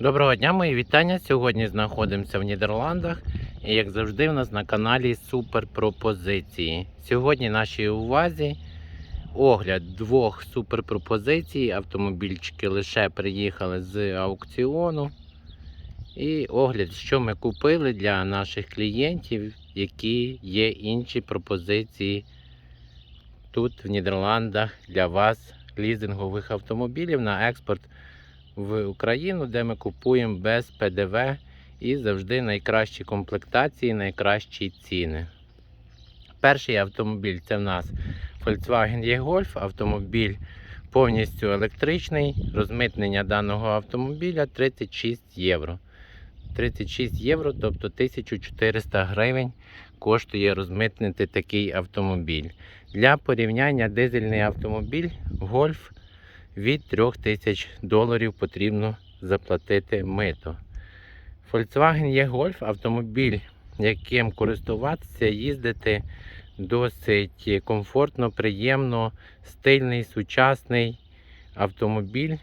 Доброго дня, мої вітання. Сьогодні знаходимося в Нідерландах. І як завжди, у нас на каналі Супер Пропозиції. Сьогодні нашій увазі огляд двох суперпропозицій. Автомобільчики лише приїхали з аукціону. І огляд, що ми купили для наших клієнтів, які є інші пропозиції тут, в Нідерландах, для вас лізингових автомобілів на експорт в Україну, де ми купуємо без ПДВ і завжди найкращі комплектації, найкращі ціни. Перший автомобіль це в нас Volkswagen E-Golf, автомобіль повністю електричний. Розмитнення даного автомобіля 36 євро. 36 євро, тобто 1400 гривень коштує розмитнити такий автомобіль. Для порівняння дизельний автомобіль Golf від 3000 доларів потрібно заплатити мито. Volkswagen E-Golf автомобіль, яким користуватися, їздити досить комфортно, приємно, стильний, сучасний автомобіль.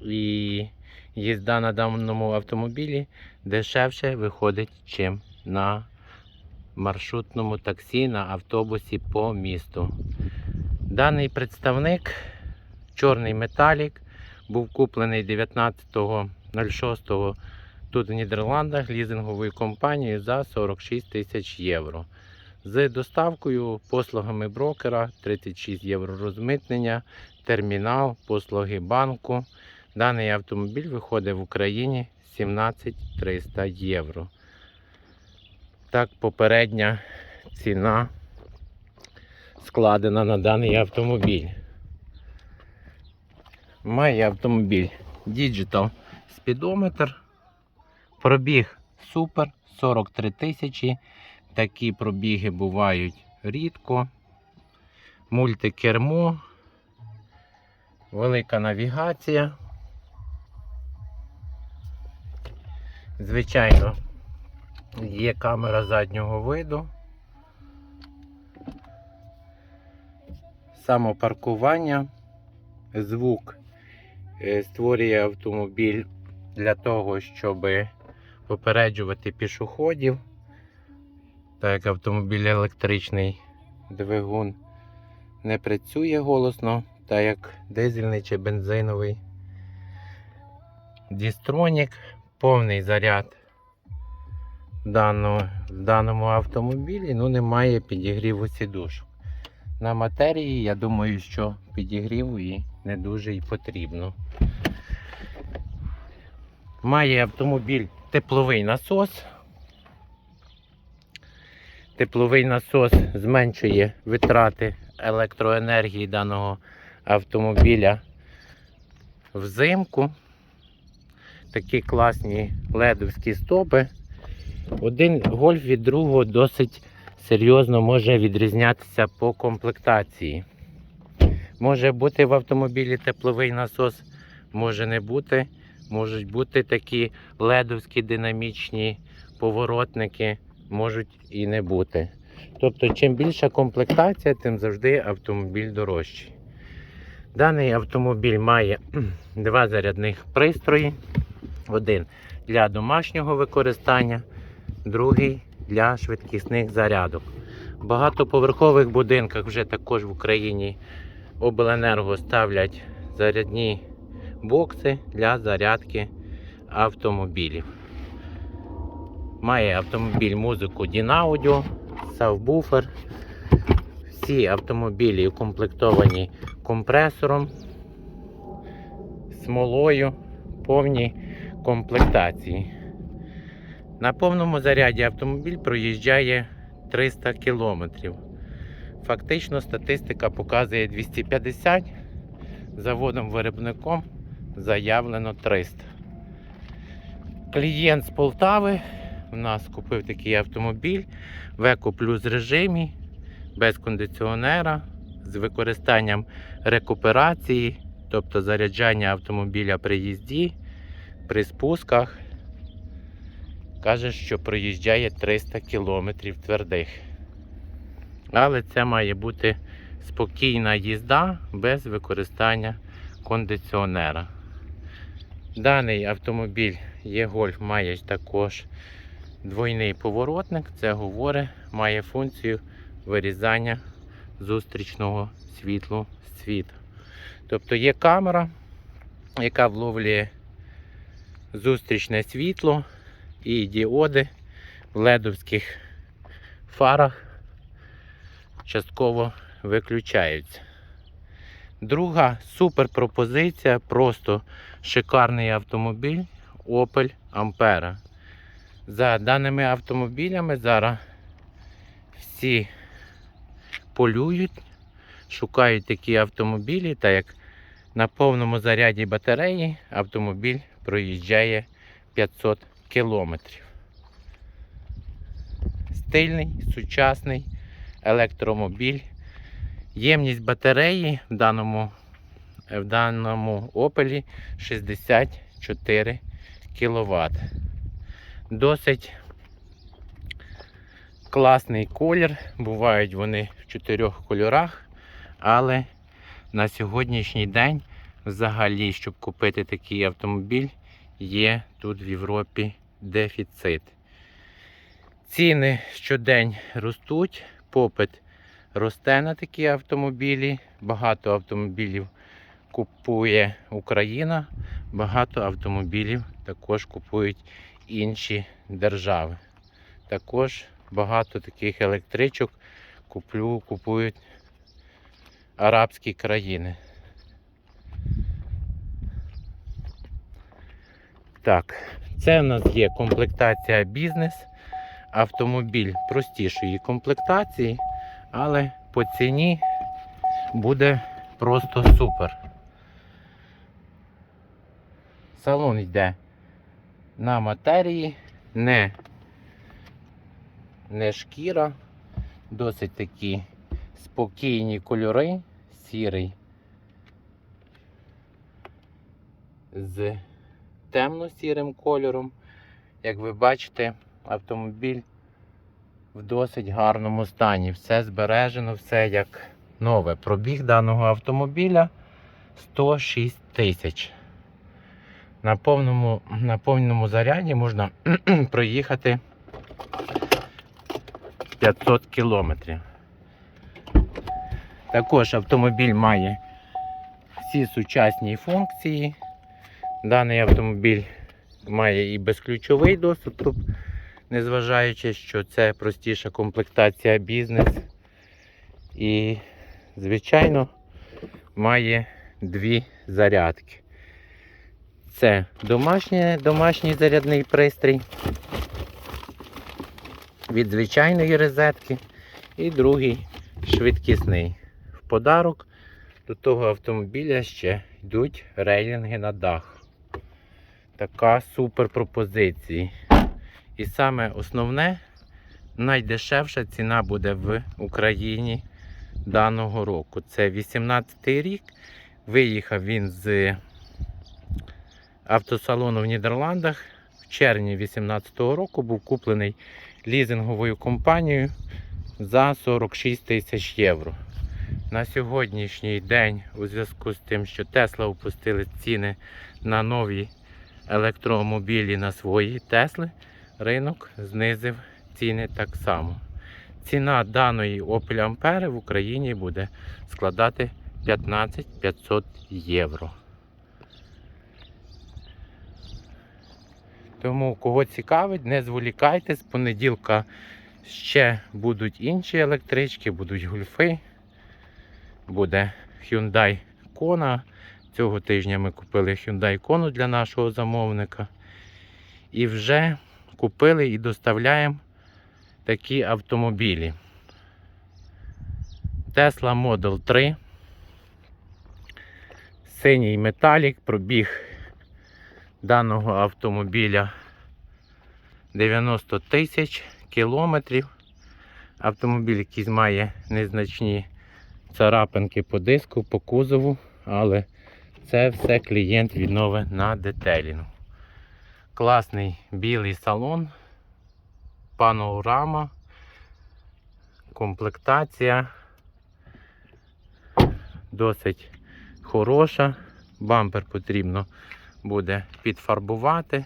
І їзда на даному автомобілі дешевше виходить, чим на маршрутному таксі на автобусі по місту. Даний представник чорний металік. Був куплений 19.06 тут в Нідерландах лізинговою компанією за 46 тисяч євро. З доставкою, послугами брокера 36 євро розмитнення, термінал, послуги банку. Даний автомобіль виходить в Україні 17 300 євро. Так, попередня ціна складена на даний автомобіль. Має автомобіль Digital спідометр. Пробіг супер 43 тисячі. Такі пробіги бувають рідко. Мультикермо, велика навігація. Звичайно, є камера заднього виду. Самопаркування, звук створює автомобіль для того, щоб попереджувати пішоходів. Так як автомобіль електричний двигун не працює голосно, так як дизельний чи бензиновий. Дістронік, повний заряд в даному, в даному автомобілі, ну немає підігріву сідушок. На матерії, я думаю, що підігріву і не дуже і потрібно. Має автомобіль тепловий насос. Тепловий насос зменшує витрати електроенергії даного автомобіля взимку. Такі класні ледовські стопи. Один гольф від другого досить серйозно може відрізнятися по комплектації. Може бути в автомобілі тепловий насос, може не бути. Можуть бути такі ледовські динамічні поворотники, можуть і не бути. Тобто, чим більша комплектація, тим завжди автомобіль дорожчий. Даний автомобіль має два зарядних пристрої. Один для домашнього використання, другий для швидкісних зарядок. В багатоповерхових будинках вже також в Україні обленерго ставлять зарядні бокси для зарядки автомобілів. Має автомобіль музику Dinaudeo, сабвуфер. Всі автомобілі укомплектовані компресором, смолою, повні комплектації. На повному заряді автомобіль проїжджає 300 км. Фактично статистика показує 250 заводом-виробником заявлено 300. Клієнт з Полтави у нас купив такий автомобіль в Еко Плюс режимі, без кондиціонера, з використанням рекуперації, тобто заряджання автомобіля при їзді, при спусках. Каже, що проїжджає 300 км твердих. Але це має бути спокійна їзда без використання кондиціонера. Даний автомобіль Є-Гольф має також двойний поворотник. Це говорить, має функцію вирізання зустрічного світлу світу. Тобто є камера, яка вловлює зустрічне світло і діоди в ледовських фарах частково виключаються. Друга супер пропозиція, просто шикарний автомобіль Opel Ampera. За даними автомобілями зараз всі полюють, шукають такі автомобілі, так як на повному заряді батареї автомобіль проїжджає 500 кілометрів. Стильний, сучасний електромобіль. Ємність батареї в даному, в даному Opel 64 кВт. Досить класний колір. Бувають вони в чотирьох кольорах, але на сьогоднішній день взагалі, щоб купити такий автомобіль, є тут в Європі дефіцит. Ціни щодень ростуть, попит росте на такі автомобілі. Багато автомобілів купує Україна, багато автомобілів також купують інші держави. Також багато таких електричок куплю, купують арабські країни. Так, це в нас є комплектація бізнес. Автомобіль простішої комплектації, але по ціні буде просто супер. Салон йде на матерії, не, не шкіра, досить такі спокійні кольори, сірий з темно-сірим кольором. Як ви бачите, автомобіль в досить гарному стані. Все збережено, все як нове. Пробіг даного автомобіля 106 тисяч. На повному, на повному заряді можна проїхати 500 кілометрів. Також автомобіль має всі сучасні функції. Даний автомобіль має і безключовий доступ, незважаючи, що це простіша комплектація бізнес. І, звичайно, має дві зарядки. Це домашній, домашній зарядний пристрій від звичайної розетки і другий швидкісний. В подарок до того автомобіля ще йдуть рейлінги на дах. Така супер пропозиція. І саме основне, найдешевша ціна буде в Україні даного року. Це 18 рік. Виїхав він з автосалону в Нідерландах. В червні 2018 року був куплений лізинговою компанією за 46 тисяч євро. На сьогоднішній день, у зв'язку з тим, що Тесла опустили ціни на нові електромобілі на свої Тесли, ринок знизив ціни так само. Ціна даної Opel Ampera в Україні буде складати 15 500 євро. Тому, кого цікавить, не зволікайте, з понеділка ще будуть інші електрички, будуть гульфи, буде Hyundai Kona. Цього тижня ми купили Hyundai Kona для нашого замовника. І вже купили і доставляємо такі автомобілі. Tesla Model 3. Синій металік, пробіг даного автомобіля 90 тисяч кілометрів. Автомобіль якийсь має незначні царапинки по диску, по кузову, але це все клієнт відновить на детеліну. Класний білий салон, панорама, комплектація досить хороша. Бампер потрібно буде підфарбувати.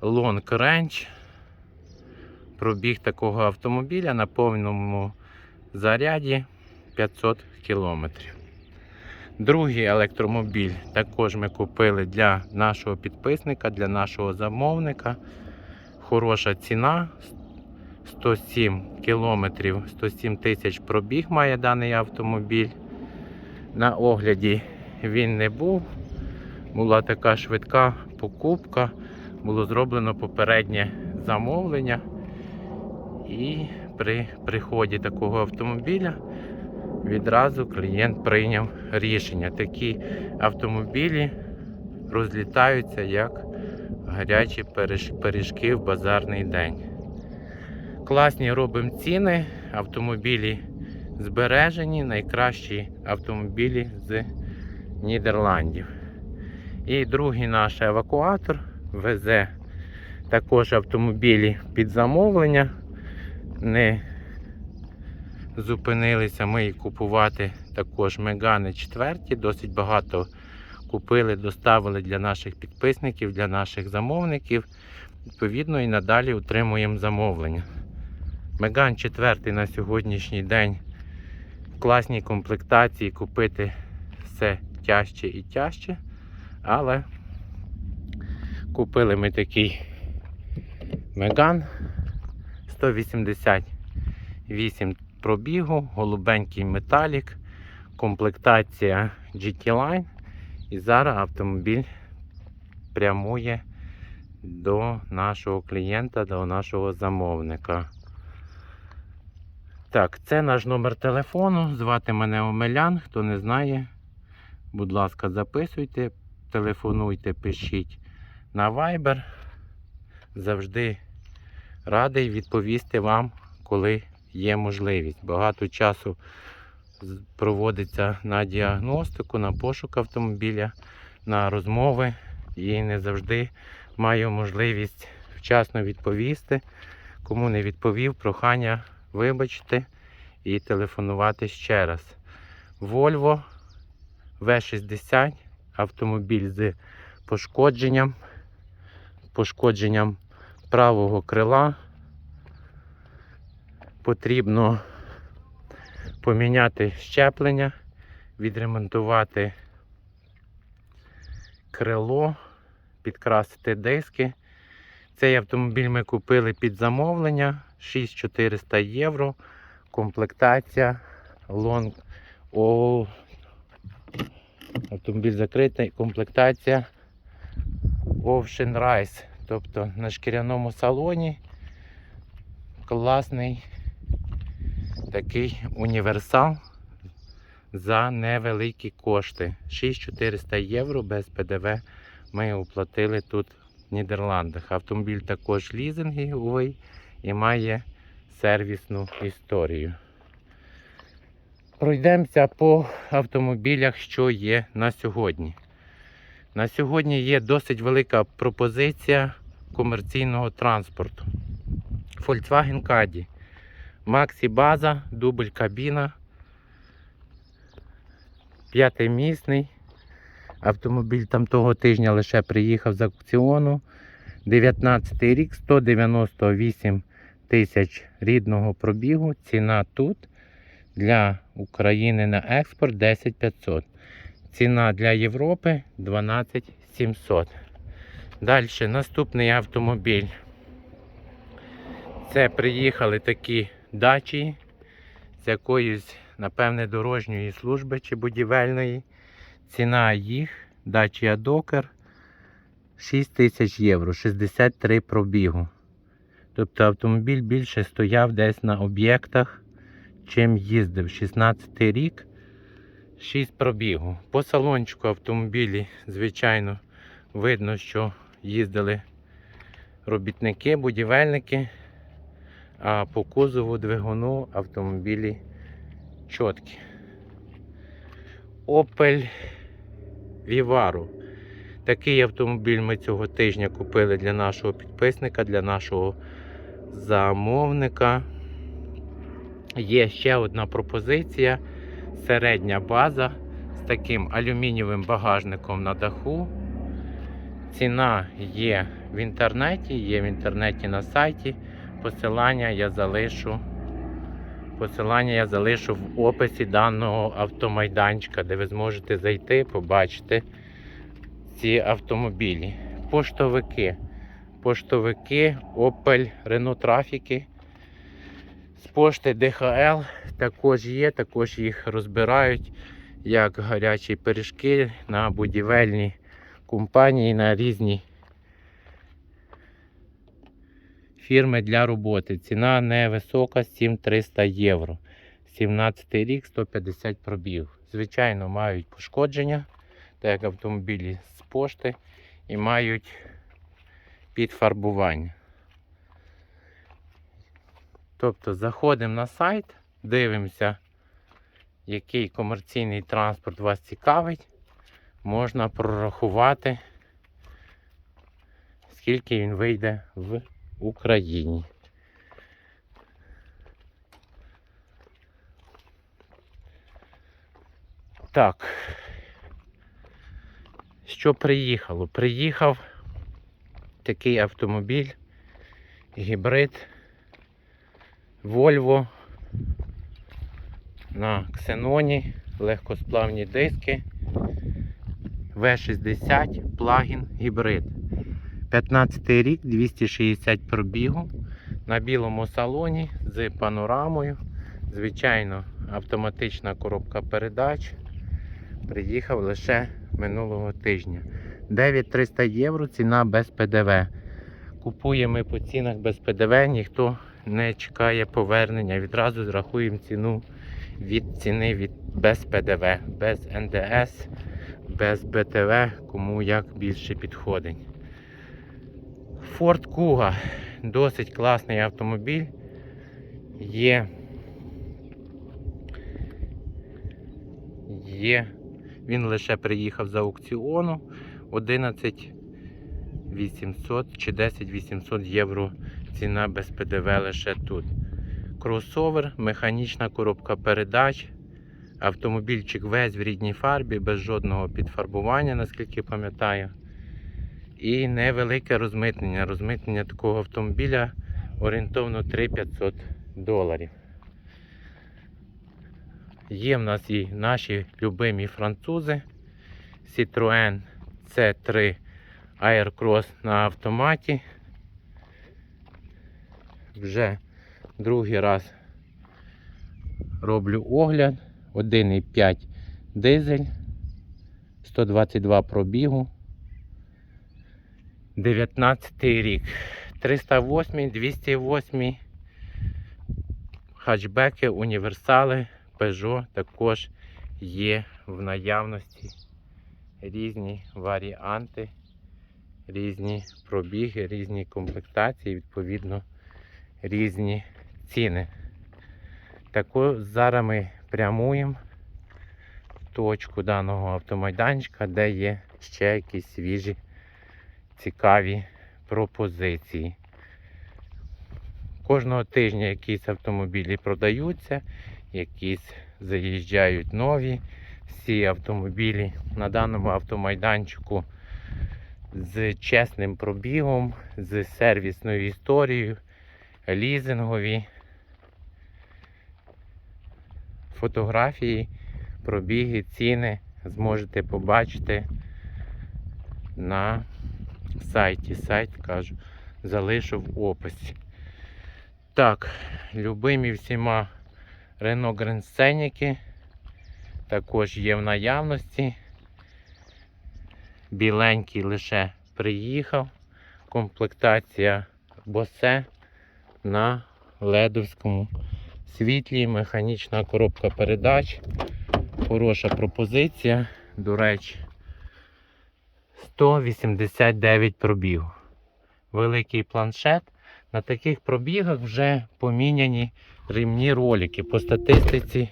Long Range. Пробіг такого автомобіля на повному заряді 500 кілометрів. Другий електромобіль також ми купили для нашого підписника, для нашого замовника. Хороша ціна. 107 кілометрів, 107 тисяч пробіг має даний автомобіль. На огляді він не був. Була така швидка покупка. Було зроблено попереднє замовлення. І при приході такого автомобіля відразу клієнт прийняв рішення. Такі автомобілі розлітаються як гарячі пиріжки в базарний день. Класні робимо ціни, автомобілі збережені, найкращі автомобілі з Нідерландів. І другий наш евакуатор везе також автомобілі під замовлення. Не зупинилися ми їх купувати також Мегани четверті. Досить багато купили, доставили для наших підписників, для наших замовників. Відповідно, і надалі утримуємо замовлення. Меган 4 на сьогоднішній день в класній комплектації купити все тяжче і тяжче. Але купили ми такий Меган 188 пробігу, голубенький металік, комплектація GT Line. І зараз автомобіль прямує до нашого клієнта, до нашого замовника. Так, це наш номер телефону. Звати мене Омелян. Хто не знає, будь ласка, записуйте, телефонуйте, пишіть на Viber. Завжди радий відповісти вам, коли є можливість. Багато часу проводиться на діагностику, на пошук автомобіля, на розмови і не завжди маю можливість вчасно відповісти. Кому не відповів, прохання вибачте і телефонувати ще раз. Volvo V60, автомобіль з пошкодженням, пошкодженням правого крила. Потрібно поміняти щеплення, відремонтувати крило, підкрасити диски. Цей автомобіль ми купили під замовлення 6400 євро. Комплектація Long О, Автомобіль закритий, комплектація Ocean Rise. Тобто на шкіряному салоні класний такий універсал за невеликі кошти. 6400 євро без ПДВ ми оплатили тут в Нідерландах. Автомобіль також лізинговий і має сервісну історію. Пройдемося по автомобілях, що є на сьогодні. На сьогодні є досить велика пропозиція комерційного транспорту. Volkswagen Caddy. Максі база, дубль кабіна. П'ятимісний. Автомобіль там того тижня лише приїхав з аукціону. 19 рік, 198 тисяч рідного пробігу. Ціна тут для України на експорт 10 500. Ціна для Європи 12 700. Далі наступний автомобіль. Це приїхали такі дачі з якоїсь, напевне, дорожньої служби чи будівельної. Ціна їх Dacia Docker 6 тисяч євро, 63 пробігу. Тобто автомобіль більше стояв десь на об'єктах, чим їздив. 16 рік, 6 пробігу. По салончику автомобілі, звичайно, видно, що їздили робітники, будівельники. А по кузову двигуну автомобілі чіткі. Opel Vivaro. Такий автомобіль ми цього тижня купили для нашого підписника, для нашого замовника. Є ще одна пропозиція. Середня база з таким алюмінієвим багажником на даху. Ціна є в інтернеті, є в інтернеті на сайті. Посилання я залишу. Посилання я залишу в описі даного автомайданчика, де ви зможете зайти, побачити ці автомобілі. Поштовики. Поштовики, Opel, Renault Трафіки. З пошти ДХЛ також є, також їх розбирають як гарячі пиріжки на будівельні компанії, на різні фірми для роботи. Ціна невисока 7300 євро. 17 рік 150 пробіг. Звичайно, мають пошкодження, так як автомобілі з пошти, і мають підфарбування. Тобто заходимо на сайт, дивимося, який комерційний транспорт вас цікавить. Можна прорахувати, скільки він вийде в Україні. Так. Що приїхало? Приїхав такий автомобіль, гібрид Volvo на ксеноні, легкосплавні диски. V60 плагін гібрид. 15 рік, 260 пробігу на білому салоні з панорамою. Звичайно, автоматична коробка передач. Приїхав лише минулого тижня. 9300 євро ціна без ПДВ. Купуємо по цінах без ПДВ, ніхто не чекає повернення. Відразу зрахуємо ціну від ціни від без ПДВ, без НДС, без БТВ, кому як більше підходить. Ford Kuga досить класний автомобіль. Є. Є. Він лише приїхав з аукціону 11 800 чи 10 800 євро ціна без ПДВ лише тут. Кросовер, механічна коробка передач. Автомобільчик весь в рідній фарбі, без жодного підфарбування, наскільки пам'ятаю. І невелике розмитнення. Розмитнення такого автомобіля орієнтовно 3500 доларів. Є в нас і наші любимі французи. Citroën C3 Aircross на автоматі. Вже другий раз роблю огляд. 1,5 дизель, 122 пробігу. 19 рік. 308, 208 хатчбеки, універсали, Peugeot також є в наявності різні варіанти, різні пробіги, різні комплектації, відповідно, різні ціни. Тако зараз ми прямуємо в точку даного автомайданчика, де є ще якісь свіжі цікаві пропозиції. Кожного тижня якісь автомобілі продаються, якісь заїжджають нові. Всі автомобілі на даному автомайданчику з чесним пробігом, з сервісною історією, лізингові. Фотографії, пробіги, ціни зможете побачити на сайті. Сайт кажу, залишу в описі. Так, любимі всіма Grand Scenic також є в наявності. Біленький лише приїхав. Комплектація босе на ледовському світлі, механічна коробка передач. Хороша пропозиція. До речі, 189 пробіг. Великий планшет. На таких пробігах вже поміняні ремні ролики. По статистиці,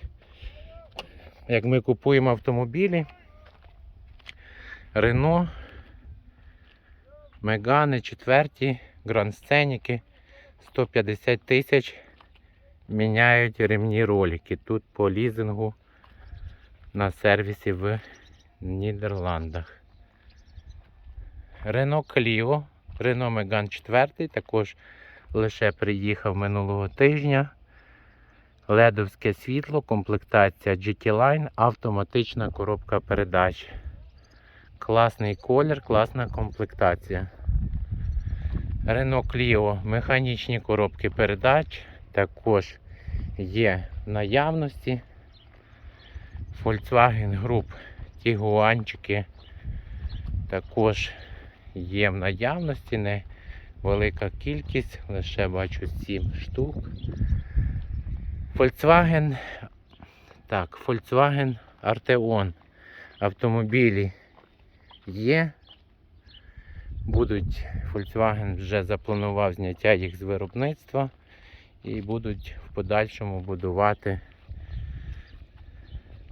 як ми купуємо автомобілі, Рено, Мегани, четверті, Гранд-сценіки 150 тисяч міняють ремні ролики. Тут по лізингу на сервісі в Нідерландах. Renault Clio, Renault Megane 4, також лише приїхав минулого тижня. Ледовське світло, комплектація GT Line, автоматична коробка передач. Класний колір, класна комплектація. Renault Clio, механічні коробки передач також є в наявності. Volkswagen Group Тігуанчики також є в наявності, не велика кількість, лише бачу 7 штук. Volkswagen, так, Volkswagen Arteon автомобілі є. Будуть Volkswagen вже запланував зняття їх з виробництва і будуть в подальшому будувати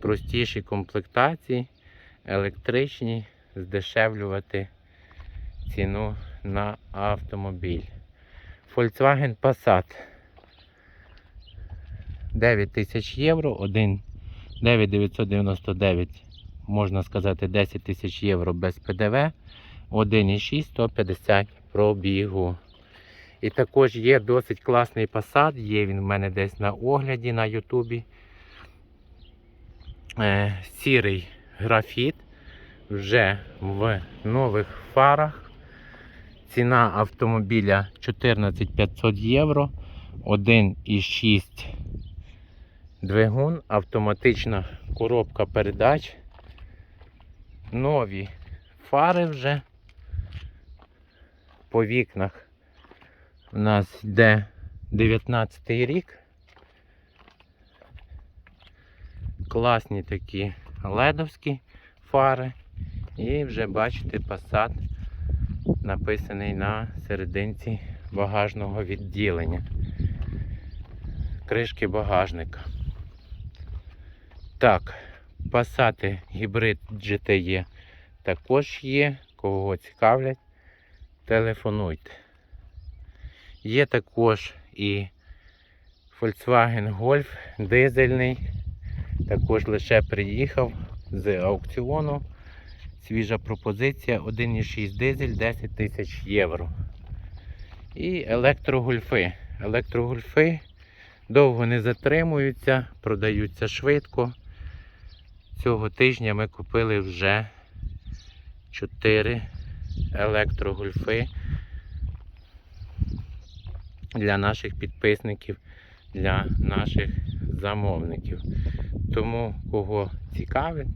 простіші комплектації, електричні, здешевлювати ціну на автомобіль. Volkswagen Passat 9 тисяч євро, 1 9999, можна сказати 10 тисяч євро без ПДВ, 1,6 150 пробігу. І також є досить класний Passat, є він в мене десь на огляді на Ютубі. Е, сірий графіт вже в нових фарах. Ціна автомобіля 14 500 євро, 1,6 двигун, автоматична коробка передач. Нові фари вже по вікнах. У нас йде 19 рік. Класні такі ледовські фари. І вже бачите, Passat написаний на серединці багажного відділення. Кришки багажника. Так, Passat гібрид GTE також є. Кого цікавлять, телефонуйте. Є також і Volkswagen Golf дизельний. Також лише приїхав з аукціону. Свіжа пропозиція 1,6 дизель 10 тисяч євро. І електрогольфи. Електрогольфи довго не затримуються, продаються швидко. Цього тижня ми купили вже 4 електрогольфи для наших підписників, для наших замовників. Тому кого цікавить,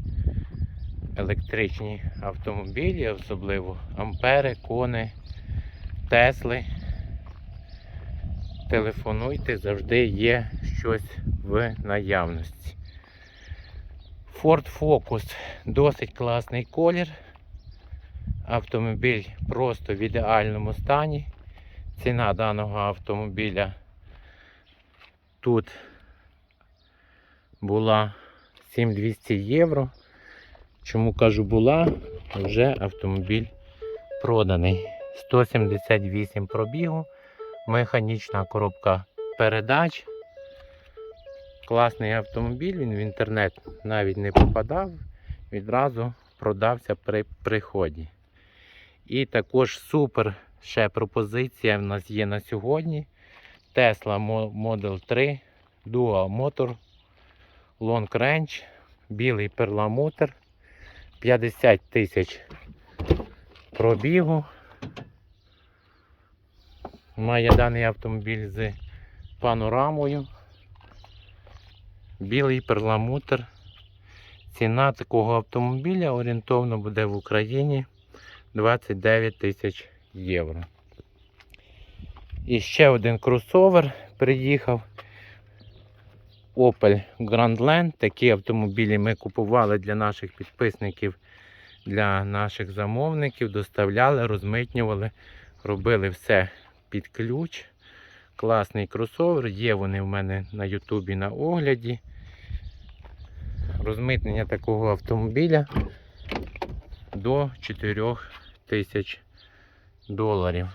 електричні автомобілі, особливо ампери, кони, тесли. Телефонуйте, завжди є щось в наявності. Ford Focus досить класний колір. Автомобіль просто в ідеальному стані. Ціна даного автомобіля тут була 7200 євро. Чому кажу була, вже автомобіль проданий. 178 пробігу, механічна коробка передач. Класний автомобіль, він в інтернет навіть не попадав, відразу продався при приході. І також супер ще пропозиція в нас є на сьогодні. Tesla Model 3 Dual Motor Long Range, білий перламутр, 50 тисяч пробігу. Має даний автомобіль з панорамою. Білий перламутр. Ціна такого автомобіля орієнтовно буде в Україні 29 тисяч євро. І ще один кросовер приїхав. Opel Grandland. Такі автомобілі ми купували для наших підписників, для наших замовників, доставляли, розмитнювали, робили все під ключ. Класний кросовер. Є вони в мене на Ютубі на огляді. Розмитнення такого автомобіля до 4 тисяч доларів.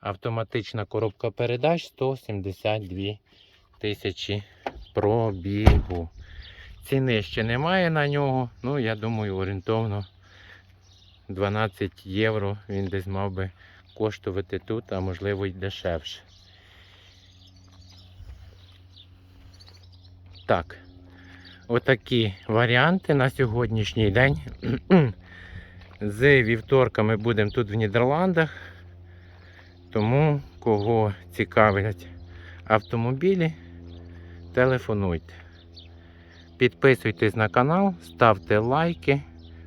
Автоматична коробка передач 172 тисячі пробігу. Ціни ще немає на нього, ну я думаю, орієнтовно 12 євро він десь мав би коштувати тут, а можливо й дешевше. Так, отакі варіанти на сьогоднішній день. З вівторка ми будемо тут в Нідерландах. Тому, кого цікавлять автомобілі, телефонуйте. Підписуйтесь на канал, ставте лайки,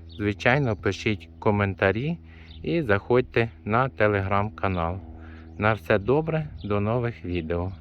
звичайно, пишіть коментарі і заходьте на телеграм-канал. На все добре, до нових відео.